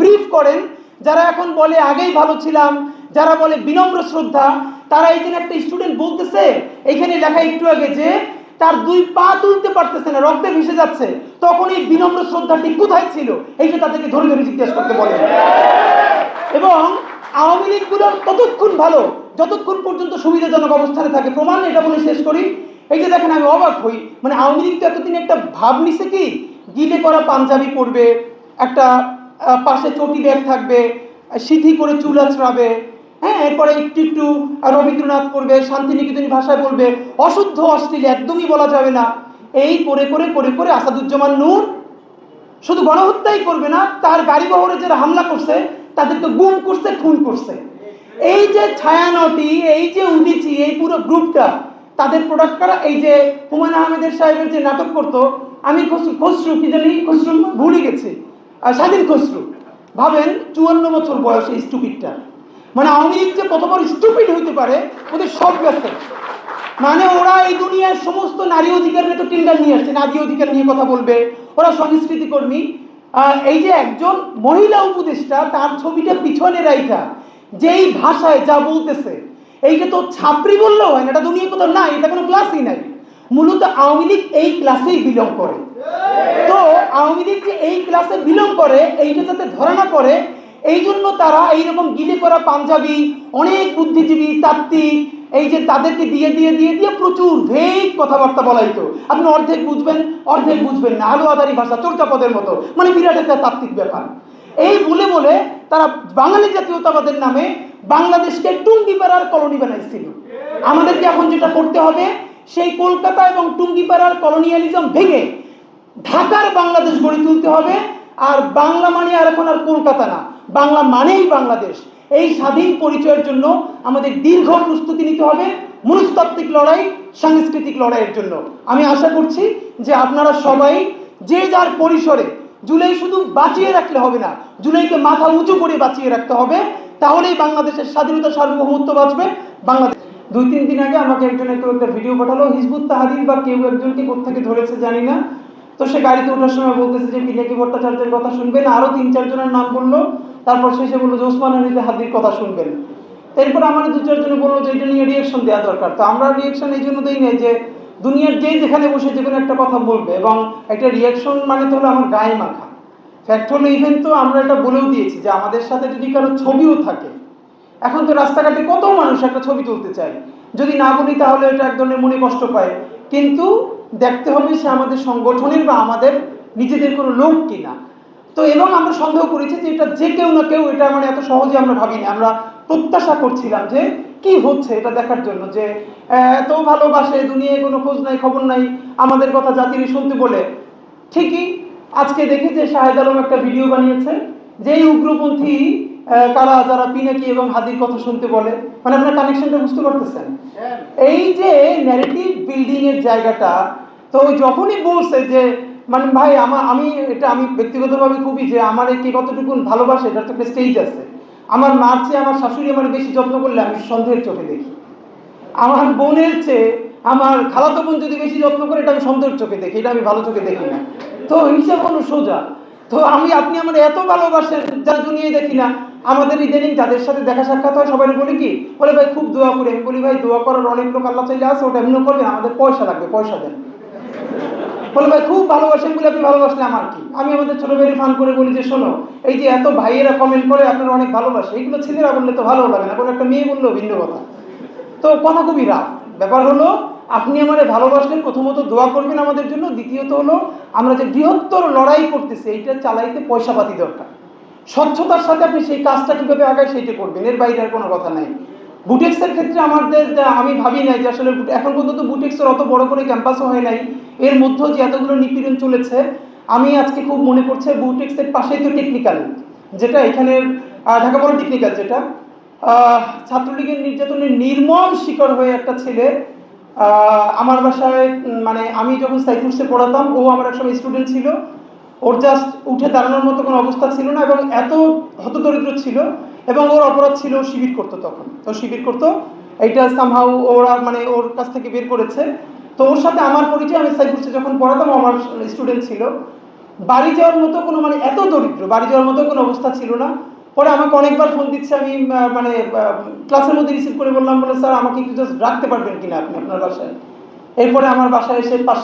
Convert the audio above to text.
Brief করেন, যারা এখন বলে আগেই ভালো ছিলাম, যারা বলে বিনম্র শ্রদ্ধা, তারা এইখানে একটা স্টুডেন্ট বলতেছে এখানে লেখা একটু আগে যে, তার দুই পা তুলতে পারতেছে না, রক্তে ভেসে যাচ্ছে, তখন এই বিনম্র শ্রদ্ধাটি কোথায় ছিল? এইটা তাদেরকে ধরে ধরে জিজ্ঞেস করতে বলে এবং আওয়ামী লীগগুলো ততক্ষণ ভালো, যতক্ষণ পর্যন্ত সুবিধাজনক অবস্থানে থাকে, প্রমাণ এটা বলে শেষ করি। এই যে দেখেন, আমি অবাক হই মানে আওয়ামী লীগ তো এতদিন একটা ভাব নিছে কি? গিলে করা পাঞ্জাবি পরবে, একটা পাশে চটি ব্যাগ থাকবে সিঁথি করে চুল আছড়াবে হ্যাঁ এরপরে একটু একটু রবীন্দ্রনাথ করবে শান্তিনিকেতনী ভাষায় বলবে অশুদ্ধ অশ্লীল একদমই বলা যাবে না। এই করে করে করে করে আসাদুজ্জামান নূর শুধু গণহত্যাই করবে না তার গাড়ি বহরে যারা হামলা করছে তাদেরকে গুম করছে খুন করছে। এই যে ছায়ানটি এই যে উদিচি এই পুরো গ্রুপটা তাদের প্রোডাক্ট করা? এই যে হুমায়ুন আহমেদের সাহেবের যে নাটক করতো আমি খসরু খসরু কি জানি? খসরু ভুলে গেছি। স্বাধীন খসরু। ভাবেন চুয়ান্ন বছর বয়সে স্টুপিডটা মানে আওয়ামী লীগ যে কত বড় স্টুপিড হইতে পারে, ওদের সব গেছে। মানে ওরা এই দুনিয়ার সমস্ত নারী অধিকার নিয়ে তো টেন্ডার নিয়ে আসছে, নারী অধিকার নিয়ে কথা বলবে। ওরা সংস্কৃতি কর্মী। এই যে একজন মহিলা উপদেষ্টা, তার ছবিটা পিছনে রাইখা, যেই ভাষায় যা বলতেছে, এইটা তো ছাত্রী বললেও হয় না, এটা দুনিয়া কোথাও নাই এটা কোনো ক্লাসই নাই। মূলত আওয়ামী লীগ এই ক্লাসেই বিলং করে। তো আওয়ামী লীগ যে এই ক্লাসে বিলং করে, এইটা যাতে ধরা না পড়ে এই জন্য তারা এইরকম গিলে করা পাঞ্জাবি, অনেক বুদ্ধিজীবী, তাত্ত্বিক, এই যে তাদেরকে দিয়ে দিয়ে দিয়ে দিয়ে প্রচুর ভেগ কথাবার্তা বলাইতো। আপনি অর্ধেক বুঝবেন অর্ধেক বুঝবেন না। আলু আদারি ভাষা চর্চাপদের মতো। মানে বিরাট একটা তাত্ত্বিক ব্যাপার। এই বলে বলে তারা বাঙালি জাতীয়তাবাদের নামে বাংলাদেশকে টুঙ্গিপাড়ার কলোনি বানাইছিল। আমাদেরকে এখন যেটা করতে হবে, সেই কলকাতা এবং টুঙ্গিপাড়ার কলোনিয়ালিজম ভেঙে ঢাকার বাংলাদেশ গড়ে তুলতে হবে, আর বাংলা মানে আর এখন আর কলকাতা না। বাংলা মানেই বাংলাদেশ। এই স্বাধীন পরিচয়ের জন্য আমাদের দীর্ঘ প্রস্তুতি নিতে হবে, মনস্তাত্ত্বিক লড়াই, সাংস্কৃতিক লড়াইয়ের জন্য। আমি আশা করছি যে আপনারা সবাই যে যার পরিসরে জুলাই শুধু বাঁচিয়ে রাখলে হবে না, জুলাইকে মাথা উঁচু করে বাঁচিয়ে রাখতে হবে, তাহলেই বাংলাদেশের স্বাধীনতা সার্বভৌমত্ব বাঁচবে। বাংলাদেশ দুই তিন দিন আগে আমাকে একজন একটু একটা ভিডিও পাঠালো, হিজবুত তাহারির বা কেউ একজনকে কোথেকে ধরেছে জানি না। তো সে গাড়িতে ওঠার সময় বলতেছে যে পিনাকি ভট্টাচার্যের কথা শুনবেন। আরও তিন চারজনের নাম বলল। তারপর শেষে বলল যে, ওসমান হানিতে হাদির কথা শুনবেন। এরপর আমার দু চারজনে বলল যে, এটা নিয়ে রিয়েকশন দেওয়া দরকার। তো আমরা রিয়েকশন এই জন্য দিই না যে, দুনিয়ার যেই যেখানে বসে যে কোনো একটা কথা বলবে এবং একটা রিয়াকশন মানে তো হলো আমার গায়ে মাখা। ফ্যাক্ট হলো ইভেন তো আমরা এটা বলেও দিয়েছি যে, আমাদের সাথে যদি কারও ছবিও থাকে, এখন তো রাস্তাঘাটে কত মানুষ একটা ছবি তুলতে চায়। যদি না বলি তাহলে এটা এক ধরনের মনে কষ্ট পায়। কিন্তু দেখতে হবে সে আমাদের সংগঠনের বা আমাদের নিজেদের কোনো লোক কিনা। তো এবং আমরা সন্দেহ করেছি যে এটা যে কেউ না কেউ এটা মানে এত সহজে আমরা ভাবিনি। আমরা প্রত্যাশা করছিলাম যে কি হচ্ছে এটা দেখার জন্য যে এত ভালোবাসে দুনিয়ায় কোনো খোঁজ নাই খবর নাই আমাদের কথা জাতির শুনতে বলে। ঠিকই আজকে দেখি যে শাহেদ আলম একটা ভিডিও বানিয়েছে যেই উগ্রপন্থী আহ, কারা যারা পিনাকি এবং হাদির কথা শুনতে বলে। মানে আপনার কানেকশনটা বুঝতে পারতেছেন? এই যে ন্যারেটিভ বিল্ডিং এর জায়গাটা, তো যখনই বলছে যে মানে ভাই আমার আমি এটা আমি ব্যক্তিগতভাবে খুবই যে, আমার কে কতটুকু ভালোবাসে, এটার তো একটা স্টেজ আছে। আমার মার চেয়ে, আমার শাশুড়ি আমার বেশি যত্ন করলে আমি সন্দেহের চোখে দেখি। আমার বোনের চেয়ে, আমার খালাতো বোন যদি বেশি যত্ন করে, এটা আমি সন্দেহের চোখে দেখি, এটা আমি ভালো চোখে দেখি না। তো হিসাব হলো সোজা। তো আমি, আপনি আমার এত ভালোবাসেন, যা দুনিয়ায় দেখি না আমাদের ইদানিং যাদের সাথে দেখা সাক্ষাৎ হয় সবাই বলি কি, বলে ভাই খুব দোয়া করি, আমি বলি ভাই দোয়া করার অনেক লোক আল্লাহ চাইলে আছে, ওটা এমনি করবেন, আমাদের পয়সা লাগবে, পয়সা দেন। বলে ভাই খুব ভালোবাসেন বলে আপনি ভালোবাসলে আমার কি? আমি আমাদের ছোট ভাইয়ের ফান করে বলি যে, শোনো, এই যে এত ভাইয়েরা কমেন্ট করে, আপনারা অনেক ভালোবাসে, এগুলো ছেলেরা বললে তো ভালো লাগে না, কোনো একটা মেয়ে বললেও ভিন্ন কথা। তো কথা খুবই রাফ ব্যাপার হলো, আপনি আমাদের ভালোবাসলেন প্রথমত দোয়া করবেন আমাদের জন্য, দ্বিতীয়ত হলো, আমরা যে বৃহত্তর লড়াই করতেছি, এইটা চালাইতে পয়সাপাতি দরকার। স্বচ্ছতার সাথে আপনি সেই কাজটা কীভাবে আগায় সেইটা করবেন এর বাইরে আর কোনো কথা নাই। বুটেক্সের ক্ষেত্রে আমাদের আমি ভাবি নাই যে আসলে এখন পর্যন্ত বুটেক্সের অত বড় করে ক্যাম্পাসও হয় নাই। এর মধ্যেও যে এতগুলো নিপীড়ন চলেছে আমি আজকে খুব মনে পড়ছে বুটেক্সের পাশেই তো টেকনিক্যাল যেটা এখানের আহ, ঢাকা বড় টেকনিক্যাল যেটা। ছাত্রলীগের নির্যাতনের নির্মম শিকার হয়ে একটা ছেলে আমার বাসায় মানে আমি যখন সাইফুসে পড়াতাম ও আমার একসময় স্টুডেন্ট ছিল। ওর জাস্ট উঠে দাঁড়ানোর মতো কোনো অবস্থা ছিল না এবং এত হতদরিদ্র ছিল এবং ওর অপরাধ ছিল শিবির করতো তখন। তো শিবির করতো, এইটা সামহাউ ওরা মানে ওর কাছ থেকে বের করেছে। তো ওর সাথে আমার পরিচয়, আমি সাইফুসে যখন পড়াতাম আমার স্টুডেন্ট ছিল। বাড়ি যাওয়ার মতো কোনো মানে এত দরিদ্র, বাড়ি যাওয়ার মতো কোনো অবস্থা ছিল না। পরে আমাকে অনেকবার ফোন দিচ্ছে, আমি মানে ক্লাসের মধ্যে রিসিভ করে বললাম, বলে স্যার আমাকে একটু জাস্ট রাখতে পারবেন কিনা আপনি আপনার বাসায়? এরপরে আমার বাসায় এসে পাঁচ